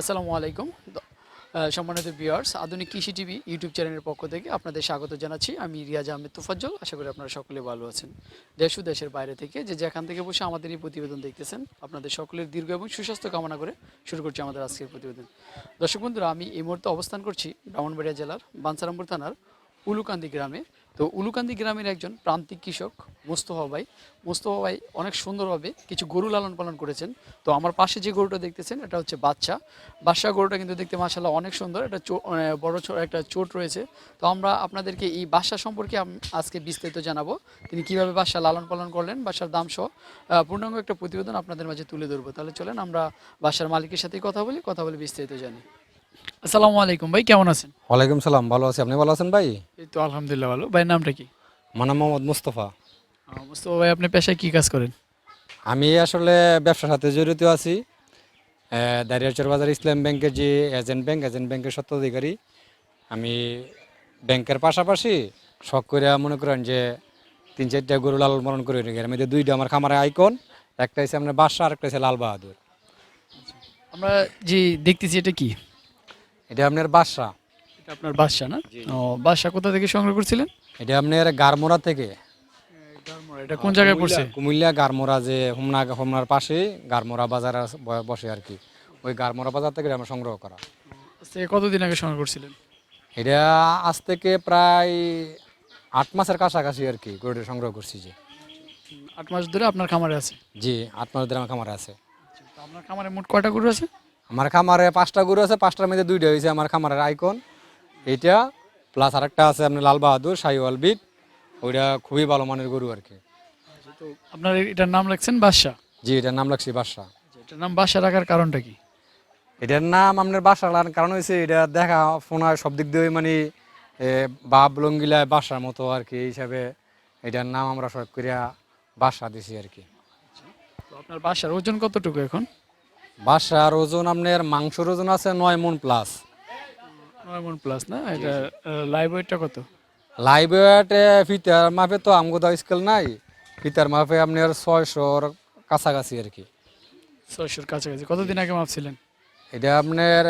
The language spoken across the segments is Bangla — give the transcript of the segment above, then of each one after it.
আসসালামু আলাইকুম। সম্মানিত ভিউয়ার্স আধুনিক কৃষি টিভি ইউটিউব চ্যানেলের পক্ষ থেকে আপনাদের স্বাগত জানাচ্ছি। আমি রিয়াজ আহমেদ তুফাজ্জল, আশা করি আপনারা সকলে ভালো আছেন। দেশ ও দেশের বাইরে থেকে যে যেখান থেকে বসে আমাদের এই প্রতিবেদন দেখতেছেন, আপনাদের সকলের দীর্ঘ এবং সুস্বাস্থ্য কামনা করে শুরু করছি আমাদের আজকের প্রতিবেদন। দর্শক বন্ধুরা, আমি এই মুহূর্তে অবস্থান করছি ব্রাহ্মণবাড়িয়া জেলার বাঞ্ছারামপুর থানার উলুকান্দি গ্রামে। তো উলুকান্দি গ্রামের একজন প্রান্তিক কৃষক মোস্তফা ভাই। মোস্তফা ভাই অনেক সুন্দরভাবে কিছু গরু লালন পালন করেছেন। তো আমার পাশে যে গরুটা দেখতেছেন এটা হচ্ছে বাচ্চা। বাচ্চা গরুটা কিন্তু দেখতে মাসাল্লাহ অনেক সুন্দর। আহ, বড় একটা চোট রয়েছে। তো আমরা আপনাদেরকে এই বাসা সম্পর্কে আজকে বিস্তারিত জানাব। তিনি কীভাবে বাসা লালন পালন করলেন বাসার দাম সহ। পূর্ণাঙ্গ একটা প্রতিবেদন আপনাদের মাঝে তুলে ধরবো। তাহলে চলেন আমরা বাসার মালিকের সাথেই কথা বলি কথা বলে বিস্তারিত জানি। আসসালামু আলাইকুম ভাই কেমন আছেন? ওয়ালাইকুম সালাম ভালো আছি। আপনি ভালো আছেন ভাই? এই তো আলহামদুলিল্লাহ ভালো। ভাইয়ের নামটা কি? আমার নাম মোহাম্মদ মুস্তফা। মোস্তফা ভাই আপনি পেশায় কি কাজ করেন? আমি আসলে ব্যবসার সাথে জড়িত আছি। আহ, দারিয়াচর বাজার ইসলাম ব্যাংকের যে এজেন্ট ব্যাংক এজেন্ট ব্যাংকের স্বত্বাধিকারী। আমি ব্যাংকের পাশাপাশি শখ করে মনে করেন যে তিন চারটা গরু লালন পালন করে রেখে মধ্যে দুইটা আমার খামারে আইকন একটা হচ্ছে আপনার বাদশা আর একটা হচ্ছে লাল বাহাদুর। আমরা যে দেখতেছি এটা কি? এটা আপনার বাদশা এটা আপনার বাসা না? ও বাসা কোথা থেকে সংগ্রহ করছিলেন? এটা আপনার গারমোড়া থেকে। এটা কোন জায়গায় পড়ছে? কুমিল্লা গারমোড়া যে হোমনা হোমনার পাশে গারমোড়া বাজার বসে আর কি। ওই গারমোড়া বাজার থেকে আমরা সংগ্রহ করা। কতদিন আগে সংগ্রহ করছিলেন? এটা আজ থেকে প্রায় আট মাসের কাছাকাছি আর কি গরুটা সংগ্রহ করছি যে। আট মাস ধরে আপনার খামারে আছে? জি আট মাস ধরে আমার খামারে আছে। আপনার খামারে মোট কয়টা গরু আছে? আমার খামারে পাঁচটা গরু আছে পাঁচটার মধ্যে দুইটা হয়েছে আমার খামারের আইকন। এইটা প্লাস আরেকটা আছে আপনার লাল বাহাদুর শাহিওয়াল বিট। ওইটা খুবই ভালো মানের গরু আর কি। তো আপনার এটার নাম রাখছেন বাদশা জি এটার নাম রাখছি বাদশা এটার নাম বাদশা রাখার কারণটা কি? এটার নাম আপনার বাসা লাগানোর কারণ হয়েছে এটা দেখা ফোনার সব দিক দিয়ে মানে বাপ লঙ্গিলায় বাসার মতো আর কি এই হিসাবে এটার নাম আমরা সব করিয়া বাসা দিছি আর কি। তো আপনার বাসার ওজন কতটুকু এখন? বাসার ওজন আপনার মাংসর ওজন আছে নয় মন প্লাস নয় মন প্লাস না? এটা লাইভ ওয়েটটা কত? লাইভ ওয়েটে ফিতার মাপে তো আমগো দা স্কেল নাই। ফিতার মাপে আপনার ছয়শোর কাছাকাছি আর কি। ছয়শোর কাছাকাছি। কতদিন আগে মাপছিলেন এটা আপনার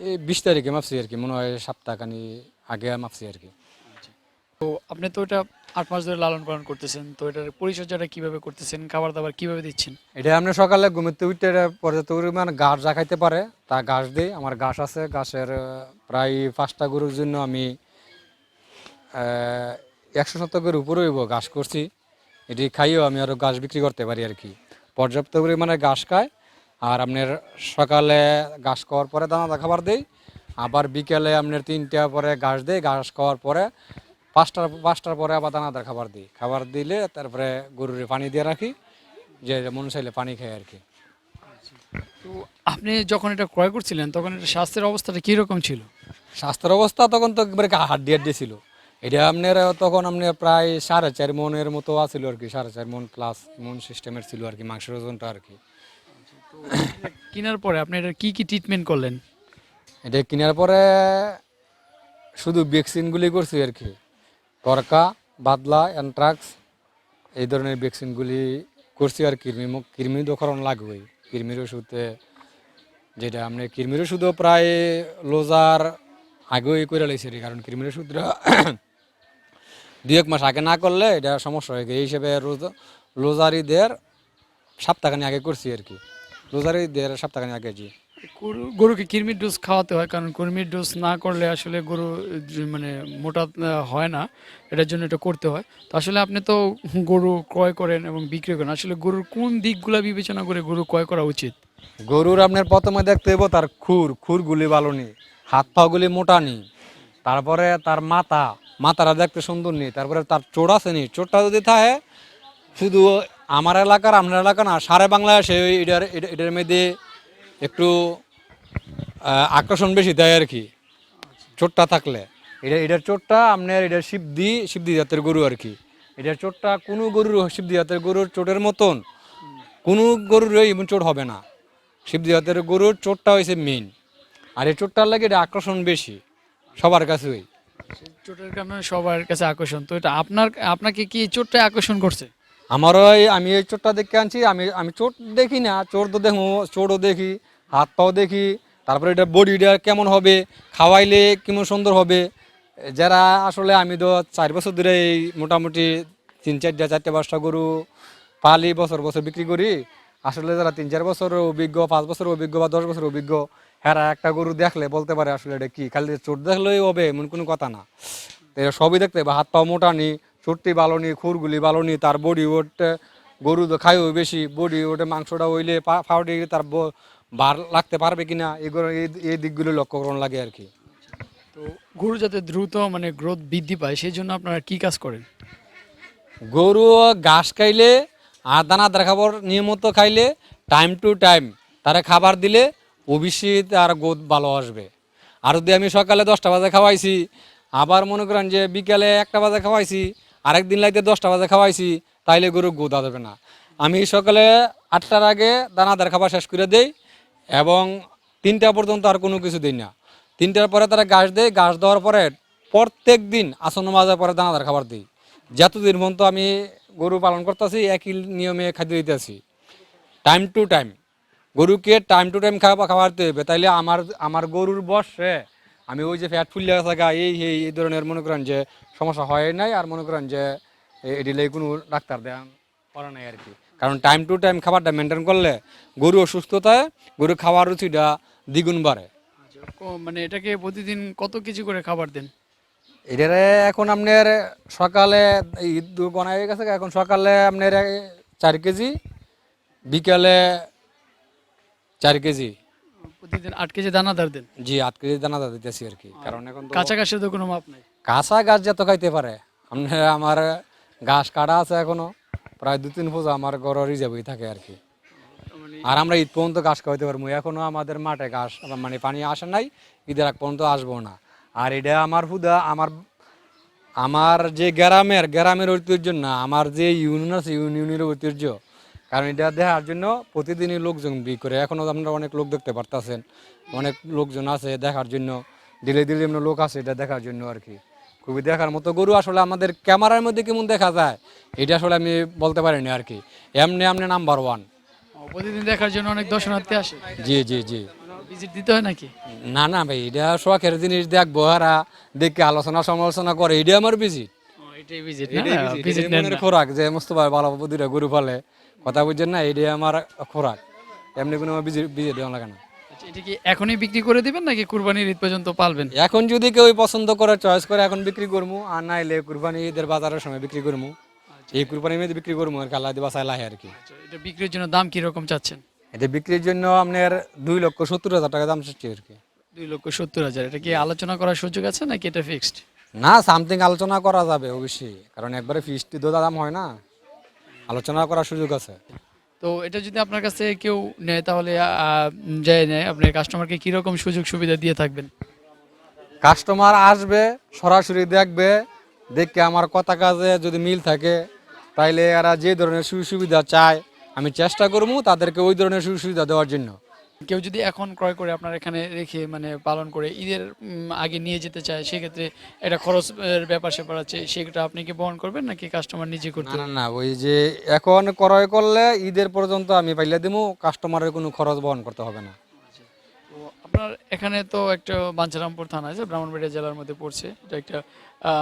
এই বিশ তারিখে মাপছি আর কি মনে হয় সপ্তাহখানি আগে মাপছি আর কি। তো আপনি তো এটা আট মাস ধরে লালন পালন করতেছেন তো এটার পরিচর্যাটা কীভাবে করতেছেন খাবার দাবার কীভাবে দিচ্ছেন? এটা আপনি সকালে ঘুমিতে উঠতে পর্যাপ্ত পরিমাণ ঘাস যা খাইতে পারে তা ঘাস দিই। আমার ঘাস আছে আহ, প্রায় পাঁচটা গরুর জন্য আমি একশো শতকের উপরে হইব ঘাস করছি। এটি খাইয়েও আমি আরও ঘাস বিক্রি করতে পারি আর কি। পর্যাপ্ত পরিমাণে ঘাস খায় আর আপনার সকালে ঘাস খাওয়ার পরে দানাদার খাবার দেই আবার বিকেলে আপনার তিনটা পরে ঘাস দেই। ঘাস খাওয়ার পরে পাঁচটার পাঁচটার পরে আবার দানাদার খাবার দিই। খাবার দিলে তারপরে গরুর পানি দিয়ে রাখি যে মন চাইলে পানি খায় আর কি তো আপনি যখন এটা ক্রয় করছিলেন তখন এটা স্বাস্থ্যের অবস্থাটা কীরকম ছিল? স্বাস্থ্যের অবস্থা তখন তো একবারে হাড্ডি হাড্ডি ছিল। এটা আপনার তখন আপনি প্রায় সাড়ে চার মনের মতো আছিল আর কি সাড়ে চার মন প্লাস মন সিস্টেমের ছিল আর কি মাংসের ওজনটা আর কি কেনার পরে আপনি এটা কি কি ট্রিটমেন্ট করলেন? এটা কেনার পরে শুধু ভ্যাকসিনগুলি করছি আর কি তরকা বাদলা অ্যান্ট্রাক্স এই ধরনের ভ্যাকসিনগুলি করছি আর কৃমি কৃমি দোকরণ লাগবেই। কৃমির ওষুধে যেটা আপনি কৃমির ওষুধও প্রায় লোজার আগেই করে লাইছে কারণ কৃমির ওষুধটা দুই এক মাস আগে না করলে এটা সমস্যা হয়ে গেছে। এই হিসেবে লোজারিদের সপ্তাহখানি আগে করছি আর কি। লোজারিদের সপ্তাহখানি আগে জি গরু, গরুকে কৃমির ডোজ খাওয়াতে হয়, কারণ কৃমির ডোজ না করলে আসলে গরু মানে মোটা হয় না। এটার জন্য এটা করতে হয়। তো আসলে আপনি তো গরু ক্রয় করেন এবং বিক্রি করেন। আসলে গরুর কোন দিকগুলো বিবেচনা করে গরু ক্রয় করা উচিত? গরুর আপনার প্রথমে দেখতে হইব তার খুর। খুরগুলি ভালো নেই। হাত পাগুলি মোটা নেই। তারপরে তার মাথা। মাথাটা দেখতে সুন্দর নেই। তারপরে তার চোট আছে নি চোটটা যদি থাকে, শুধু আমার এলাকার, আপনার এলাকা না, সারা বাংলায় ওই এটার এটা- এটার মধ্যে একটু আকর্ষণ বেশি দেয় আর কি। চোটটা থাকলে। এটা, এটার চোটটা আপনার এটার শিবদি শিবদি জাতের গরু আর কি। এটার চোটটা কোনো গরুর শিবদি জাতের গরুর চোটের মতন। কোনো গরুর এমন চোট হবে না। শিবদি জাতের গরুর চোটটা হয়েছে মেন আর এই চোটটার লাগে এটা আকর্ষণ বেশি, সবার কাছে ওই চোটের কারণে সবার কাছে আকর্ষণ। তো এটা আপনার, আপনাকে কি চোটটা আকর্ষণ করছে? আমারও আমি এই চোরটা দেখে আনছি, আমি আমি চোট দেখি না, চোর তো দেখো, চোরও দেখি হাত পাও দেখি, তারপরে এটা বডিটা কেমন হবে, খাওয়াইলে কেমন সুন্দর হবে। যারা আসলে আমি তো চার বছর ধরে এই মোটামুটি তিন চারটা, চারটে পাঁচটা গরু পালি, বছর বছর বিক্রি করি, আসলে যারা তিন চার বছর অভিজ্ঞ, পাঁচ বছর অভিজ্ঞ বা দশ বছর অভিজ্ঞ হ্যাঁ একটা গরু দেখলে বলতে পারে আসলে এটা কি, খালি চোট দেখলেই হবে, এমন কোনো কথা না। সবই দেখতে হবে হাত পাও মোটা নি চোটটি ভালো নি খুরগুলি ভালো নি তার বডি ওট গরু তো খাইও বেশি বডি ওটে মাংসটা হইলে ফাউডি তার বার লাগতে পারবে কিনা এগুলো এই- দিকগুলো লক্ষ্য করণ লাগে আর কি। তো গরু যাতে দ্রুত মানে গ্রোথ বৃদ্ধি পায় সেই জন্য আপনারা কি কাজ করেন? গরু ঘাস খাইলে আর দানাদার খাবার নিয়মিত খাইলে টাইম টু টাইম তারা খাবার দিলে অবশ্যই তার গোদ ভালো আসবে। আর যদি আমি সকালে দশটা বাজে খাওয়াইছি আবার মনে করেন যে বিকালে একটা বাজে খাওয়াইছি আরেক দিন লাগতে দশটা বাজে খাওয়াইছি, তাইলে গরু গোদা দেবে না। আমি সকালে আটটার আগে দানাদার খাবার শেষ করে দেই এবং তিনটা পর্যন্ত আর কোনো কিছু দিই না। তিনটার পরে তারা ঘাস দেয়, ঘাস দেওয়ার পরে প্রত্যেক দিন আসন্ন মাজার পরে দানাদার খাবার দিই। যতদিন পর্যন্ত আমি গরু পালন করতেছি, একই নিয়মে খাদ্য দিতেছি। টাইম টু টাইম গরুকে টাইম টু টাইম খাবার দিতে হবে, তাইলে আমার আমার গরুর বসে আমি ওই যে ফ্যাট ফুলিয়া থাকা এই এই এই ধরনের মনে করেন যে সমস্যা হয় নাই আর মনে করেন যে এ- এটিলে কোনো ডাক্তার দেয়া করা নাই আর কি। কারণ টাইম টু টাইম খাবারটা মেনটেন করলে গরু অসুস্থতায় গরু খাওয়ার রুচিটা দ্বিগুণ বাড়ে। আচ্ছা, মানে এটাকে প্রতিদিন কত কেজি করে খাবার দেন? এটারে এখন আপনার সকালে ঈদ গনা হয়ে গেছে এখন সকালে আপনার চার কেজি বিকালে চার কেজি। প্রতিদিন আট কেজি দানাদার দেন? জি আট কেজি দানাদার দিতেছি আর কি। কারণ এখন তো কাঁচা তো কোনো মাপ নাই? কাঁচা গাছ যত খাইতে পারে। আপনার আমার ঘাস কাটা আছে এখনও। প্রায় দু তিন ফুট আমার ঘর রিজার্ভই থাকে আর কি। আর আমরা ঈদ পর্যন্ত ঘাস খাওয়াইতে পারব। এখনও আমাদের মাঠে ঘাস মানে পানি আসে নাই ঈদের আগ পর্যন্ত আসব না। আর এটা আমার হুদা আমার আমার যে গ্রামের গ্রামের ঐতিহ্য না আমার যে ইউনিয়ন আছে ইউনিয়নের ঐতিহ্য কারণ এটা দেখার জন্য প্রতিদিনই লোকজন বি করে। এখনও আপনারা অনেক লোক দেখতে পারতেছেন। অনেক লোকজন আছে দেখার জন্য। দিলে দিলে এমনি লোক আছে এটা দেখার জন্য আর কি। খুবই দেখার মতো গরু আসলে আমাদের ক্যামেরার মধ্যে কেমন দেখা যায় এটা আসলে আমি বলতে পারিনি আর কি। এমনি এমনি নাম্বার ওয়ান প্রতিদিন দেখার জন্য অনেক দর্শনার্থী আসে? জি জি জি। ভিজিট দিতে হয় নাকি? না না ভাই এটা শখের জিনিস দেখব হারা দেখে আলোচনা সমালোচনা করে। এটা আমার এটাই ভিজিট। খোরাক যে মুস্তফা ভালো দুইটা গরু ফলে কথা বুঝছেন না এটাই আমার খোরাক। এমনি কোনো আমার বিজি দেওয়া লাগে না। আচ্ছা, এটা কি এখনই বিক্রি করে দিবেন নাকি কুরবানির ঈদ পর্যন্ত পালবেন? এখন যদি কেউ পছন্দ করে চয়েস করে এখন বিক্রি করব আর নাইলে কুরবানি ঈদের বাজারের সময় বিক্রি করব এই কুরবানি মেয়েদের বিক্রি করব আর কি আল্লাহ দিবা চাইলাহে আর কি। আচ্ছা, এটা বিক্রির জন্য দাম কি রকম চাচ্ছেন? এটা বিক্রির জন্য আপনার দুই লক্ষ সত্তর হাজার টাকা দাম চাচ্ছি আর কি। দুই লক্ষ সত্তর হাজার। এটা কি আলোচনা করার সুযোগ আছে নাকি এটা ফিক্সড না সামথিং আলোচনা করা যাবে অবশ্যই। কারণ একবারে ফিস্টি তো দাম হয় না। আলোচনা করার সুযোগ আছে। তো এটা যদি আপনার কাছে কেউ নেয় তাহলে যাই যায় নেয়। আপনি কাস্টমারকে কীরকম সুযোগ সুবিধা দিয়ে থাকবেন? কাস্টমার আসবে সরাসরি দেখবে দেখে আমার কথা কাজে যদি মিল থাকে তাইলে এরা যে ধরনের সুযোগ সুবিধা চায় আমি চেষ্টা করব তাদেরকে ওই ধরনের সুযোগ সুবিধা দেওয়ার জন্য। কেউ যদি এখন ক্রয় করে আপনার এখানে রেখে মানে পালন করে ঈদের আগে নিয়ে যেতে চায় সেক্ষেত্রে এটা খরচ ব্যাপার স্যাপার আছে সেটা আপনি কি বহন করবেন নাকি কাস্টমার নিজে করতে না না ওই যে এখন ক্রয় করলে ঈদের পর্যন্ত আমি পাইলে দেবো কাস্টমারের কোনো খরচ বহন করতে হবে না। আপনার এখানে তো একটা বাঞ্ছারামপুর থানা আছে, ব্রাহ্মণবাড়িয়া জেলার মধ্যে পড়ছে। এটা একটা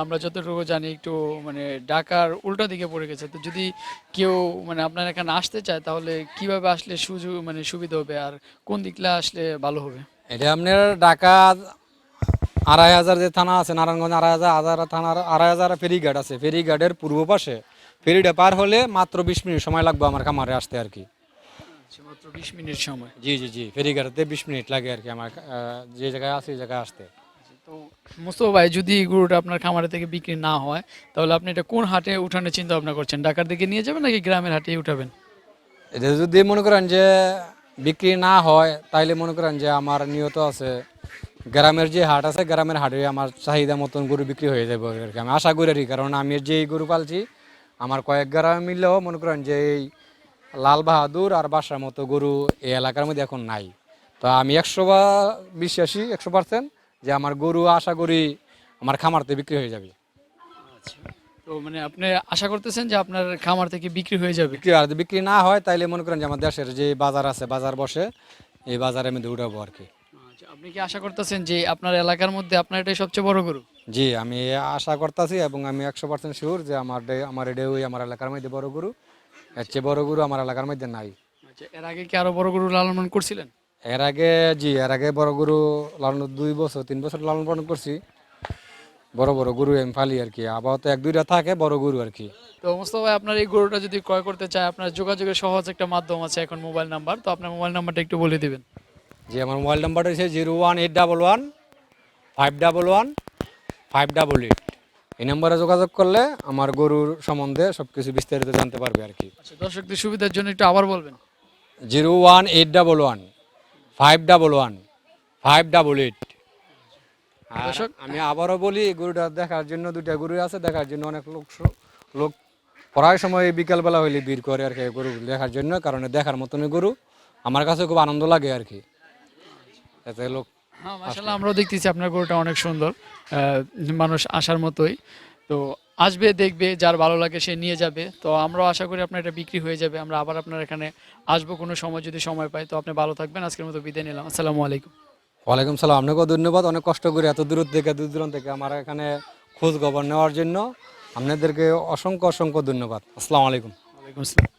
আমরা যতটুকু জানি একটু মানে ঢাকার উল্টা দিকে পড়ে গেছে। তো যদি কেউ মানে আপনার এখানে আসতে চায়, তাহলে কীভাবে আসলে সুযোগ মানে সুবিধা হবে আর কোন দিকলে আসলে ভালো হবে? এটা আপনার ঢাকা আড়াই হাজার যে থানা আছে, নারায়ণগঞ্জ আড়াই হাজার হাজার থানার আড়াই হাজার, ফেরিঘাট আছে। ফেরিঘাটের পূর্ব পাশে, ফেরিটা পার হলে মাত্র বিশ মিনিট সময় লাগবে আমার খামারে আসতে আর কি। মাত্র বিশ মিনিট সময়। জি জি জি ফেরিঘাটে বিশ মিনিট লাগে আর কি আমার যে জায়গায় আছে সেই জায়গায় আসতে। তো মোস্তফা ভাই যদি এই গরুটা আপনার খামারে থেকে বিক্রি না হয় তাহলে আপনি এটা কোন হাটে উঠানোর চিন্তা ভাবনা করছেন? ঢাকার দিকে নিয়ে যাবেন নাকি গ্রামের হাটে উঠাবেন? এটা যদি মনে করেন যে বিক্রি না হয় তাইলে মনে করেন যে আমার নিয়ত আছে গ্রামের যে হাট আছে গ্রামের হাটে আমার চাহিদা মতন গরু বিক্রি হয়ে যাবে আর কি। আমি আশা করি আর কি, কারণ আমি যে গরু পালছি আমার কয়েক গ্রামে মিললেও মনে করেন যে এই লাল বাহাদুর আর বাসার মতো গরু এই এলাকার মধ্যে এখন নাই। তো আমি একশো বা বিশ্বাসী একশো পার্সেন্ট যে আমার গরু আশা করি আমার খামারতে বিক্রি হয়ে যাবে। আচ্ছা। তো মানে আপনি আশা করতেছেন যে আপনার খামার থেকে বিক্রি হয়ে যাবে? বিক্রি আর যদি বিক্রি না হয় তাইলে মনে করেন যে আমার দেশের যে বাজার আছে বাজার বসে এই বাজারে আমি দৌড়াবো আর কি। আচ্ছা আপনি কি আশা করতেছেন যে আপনার এলাকার মধ্যে আপনার এটাই সবচেয়ে বড় গরু? জি আমি আশা করতেছি এবং আমি একশো পার্সেন্ট শিওর যে আমার আমার এটাই আমার এলাকার মধ্যে বড় গরু। এর চেয়ে বড় গরু আমার এলাকার মধ্যে নাই। আচ্ছা এর আগে কি আরও বড় গরু লালন পালন করছিলেন? এর আগে জি এর আগে বড় গরু লালন দুই বছর তিন বছর লালন পালন করছি। বড় বড় গরু আমি ফালি আর কি আপাতত এক দুইটা থাকে বড় গরু আর কি। তো মোস্তফা ভাই আপনার এই গরুটা যদি ক্রয় করতে চায় আপনার যোগাযোগের সহজ একটা মাধ্যম আছে এখন মোবাইল নাম্বার তো আপনার মোবাইল নাম্বারটা একটু বলে দিবেন। যে আমার মোবাইল নাম্বারটা হচ্ছে zero one eight double one five double one five double eight. এই নাম্বারে যোগাযোগ করলে আমার গরুর সম্বন্ধে সব কিছু বিস্তারিত জানতে পারবে আর কি। আচ্ছা দর্শকদের সুবিধার জন্য একটু আবার বলবেন। Zero one eight double one five double one five double eight. দর্শক আমি আবারও বলি গরুটা দেখার জন্য দুইটা গরু আছে দেখার জন্য অনেক লোক লোক প্রায় সময় বিকালবেলা হইলে ভিড় করে আর কি গরু দেখার জন্য কারণ দেখার মতনই গরু। আমার কাছে খুব আনন্দ লাগে আর কি। এতে লোক হ্যাঁ মাসাল্লাহ আমরাও দেখতেছি আপনার গরুটা অনেক সুন্দর। মানুষ আসার মতোই। তো আসবে দেখবে যার ভালো লাগে সে নিয়ে যাবে। তো আমরাও আশা করি আপনার এটা বিক্রি হয়ে যাবে। আমরা আবার আপনার এখানে আসব কোনো সময় যদি সময় পাই। তো আপনি ভালো থাকবেন। আজকের মতো বিদায় নিলাম। আসসালামু আলাইকুম। ওয়ালাইকুম সালাম। আপনাকেও ধন্যবাদ। অনেক কষ্ট করে এত দূর থেকে দূর দূরান্ত থেকে আমার এখানে খোঁজ খবর নেওয়ার জন্য। আপনাদেরকে অসংখ্য অসংখ্য ধন্যবাদ। আসসালামু আলাইকুম। ওয়ালাইকুম আসসালাম।